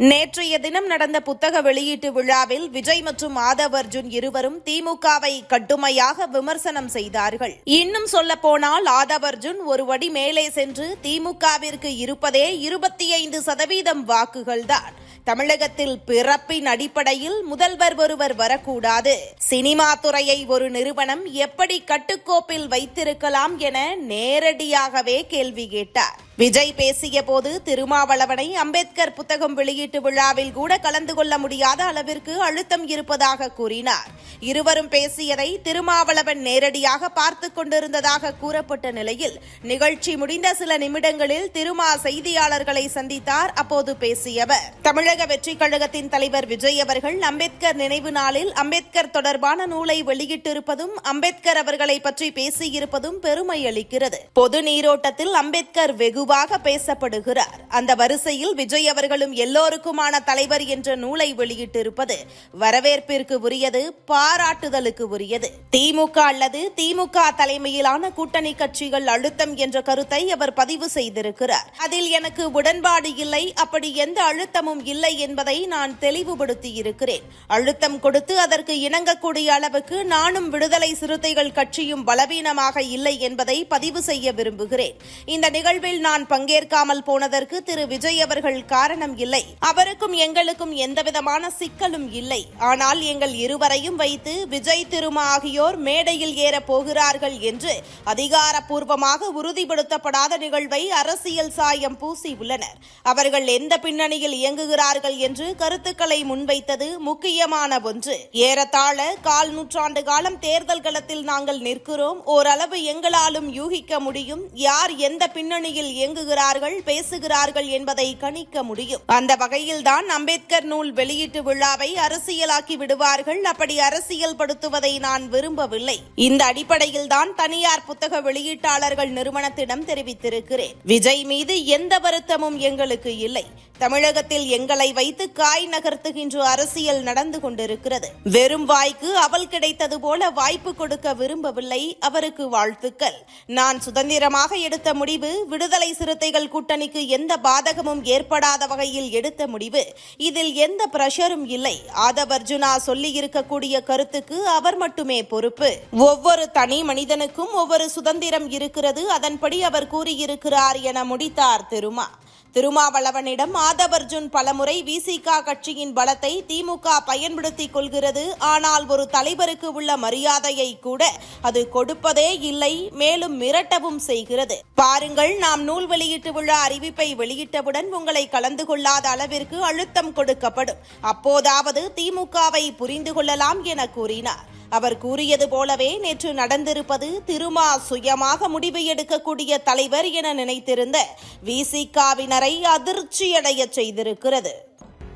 நேற்றைய தினம் நடந்த புத்தக வெளியீட்டு விழாவில் விஜய் மற்றும் மாதவ் அர்ஜுன் இருவரும் திமுகவை கடுமையாக விமர்சனம் செய்தார்கள். இன்னும் சொல்ல போனால் ஆதவ் அர்ஜுன் ஒரு வடி மேலே சென்று திமுகவிற்கு இருப்பதே இருபத்தி ஐந்து சதவீதம் வாக்குகள்தான். தமிழகத்தில் பிறப்பின் அடிப்படையில் முதல்வர் ஒருவர் வரக்கூடாது. சினிமா துறையை ஒரு நிறுவனம் எப்படி கட்டுக்கோப்பில் வைத்திருக்கலாம் என நேரடியாகவே கேள்வி கேட்டார். விஜய் பேசிய போது திருமாவளவனை அம்பேத்கர் புத்தகம் வெளியீட்டு விழாவில் கூட கலந்து கொள்ள முடியாத அளவிற்கு அழுத்தம் இருப்பதாக கூறினார். இருவரும் பேசியதை திருமாவளவன் நேரடியாக பார்த்து கொண்டிருந்ததாக கூறப்பட்ட நிலையில் நிகழ்ச்சி முடிந்த சில நிமிடங்களில் திருமா செய்தியாளர்களை சந்தித்தார். அப்போது பேசியவர் தமிழக வெற்றிக் கழகத்தின் தலைவர் விஜய் அவர்கள் அம்பேத்கர் நினைவு நாளில் அம்பேத்கர் தொடர்பான நூலை வெளியிட்டிருப்பதும் அம்பேத்கர் அவர்களை பற்றி பேசியிருப்பதும் பெருமை அளிக்கிறது. பொது நீரோட்டத்தில் அம்பேத்கர் வெகு வெகுவாக பேசப்படுகிறார். அந்த வரிசையில் விஜய் அவர்களும் எல்லோருக்குமான தலைவர் என்ற நூலை வெளியிட்டிருப்பது வரவேற்பிற்கு உரியது பாராட்டுதலுக்கு உரியது. திமுக அல்லது திமுக தலைமையிலான கூட்டணி கட்சிகள் அழுத்தம் என்ற கருத்தை அவர் பதிவு செய்திருக்கிறார். அதில் எனக்கு உடன்பாடு இல்லை அப்படி எந்த அழுத்தமும் இல்லை என்பதை நான் தெளிவுபடுத்தி இருக்கிறேன் அழுத்தம் கொடுத்து அதற்கு இணங்கக்கூடிய அளவுக்கு நானும் விடுதலை சிறுத்தைகள் கட்சியும் பலவீனமாக இல்லை என்பதை பதிவு செய்ய விரும்புகிறேன். இந்த நிகழ்வில் நான் பங்கேற்காமல் போனதற்கு திரு விஜய் அவர்கள் காரணம் இல்லை. அவருக்கும் எங்களுக்கும் எந்தவிதமான சிக்கலும் இல்லை. ஆனால் எங்கள் இருவரையும் வைத்து விஜய் திருமா ஆகியோர் மேடையில் ஏற போகிறார்கள் என்று அதிகாரப்பூர்வமாக உறுதிப்படுத்தப்படாத நிகழ்வை அரசியல் சாயம் பூசி உள்ளனர். அவர்கள் எந்த பின்னணியில் இயங்குகிறார்கள் என்று கருத்துக்களை முன்வைத்தது முக்கியமான ஒன்று. ஏறத்தாழ கால் நூற்றாண்டு காலம் தேர்தல் களத்தில் நாங்கள் நிற்கிறோம். ஓரளவு எங்களாலும் யூகிக்க முடியும். யார் எந்த பின்னணியில் இயங்குகிறார்கள் பேசுகிறார்கள் என்பதை கணிக்க முடியும். அந்த வகையில்தான் அம்பேத்கர் நூல் வெளியீட்டு விழாவை அரசியலாக்கி விடுவார்கள். அப்படி அரசியல் படுத்துவதை நான் விரும்பவில்லை. இந்த அடிப்படையில் தான் தனியார் புத்தக வெளியீட்டாளர்கள் நிறுவனத்திடம் தெரிவித்திருக்கிறேன். விஜய் மீது எந்த வருத்தமும் எங்களுக்கு இல்லை. தமிழகத்தில் எங்களை வைத்து காய் நகர்த்துகின்ற அரசியல் நடந்து கொண்டிருக்கிறது. வெறும் வாய்க்கு அவல் கிடைத்தது போல வாய்ப்பு கொடுக்க விரும்பவில்லை. அவருக்கு வாழ்த்துக்கள். நான் சுதந்திரமாக எடுத்த முடிவு விடுதலை சிறுத்தைகள் கூட்டணிக்கு எந்த பாதகமும் ஏற்படாத வகையில் எடுத்த முடிவு. இதில் எந்த பிரஷரும் இல்லை. ஆதவ் அர்ஜுனா சொல்லி இருக்கக்கூடிய கருத்துக்கு அவர் மட்டுமே பொறுப்பு. ஒவ்வொரு தனி மனிதனுக்கும் ஒவ்வொரு சுதந்திரம் இருக்கிறது. அதன்படி அவர் கூறியிருக்கிறார் என முடித்தார் திருமா. திருமாவளவனிடம் ஆதவ் பலமுறை விசிக கட்சியின் பலத்தை திமுக பயன்படுத்திக் கொள்கிறது. ஆனால் ஒரு தலைவருக்கு உள்ள மரியாதையை கூட அது கொடுப்பதே இல்லை மேலும் மிரட்டவும் செய்கிறது. பாருங்கள் நாம் நூல் வெளியீட்டு விழா அறிவிப்பை வெளியிட்டவுடன் உங்களை கலந்து கொள்ளாத அளவிற்கு அழுத்தம் கொடுக்கப்படும். அப்போதாவது திமுகவை புரிந்து கொள்ளலாம் என கூறினார். அவர் கூறியது போலவே நேற்று நடந்திருப்பது திருமா சுயமாக முடிவு எடுக்கக்கூடிய தலைவர் என நினைத்திருந்த விசிகாவினரை அதிர்ச்சியடைய செய்திருக்கிறது.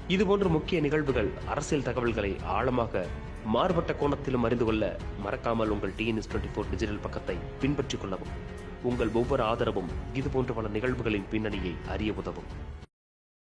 இதுபோன்ற முக்கிய நிகழ்வுகள் அரசியல் தகவல்களை ஆழமாக மாறுபட்ட கோணத்திலும் அறிந்து கொள்ள மறக்காமல் உங்கள் டிஎன்எஸ் டுவெண்ட்டி ஃபோர் டிஜிட்டல் பக்கத்தை பின்பற்றிக் கொள்ளவும். உங்கள் ஒவ்வொரு ஆதரவும் இதுபோன்ற பல நிகழ்வுகளின் பின்னணியை அறிய உதவும்.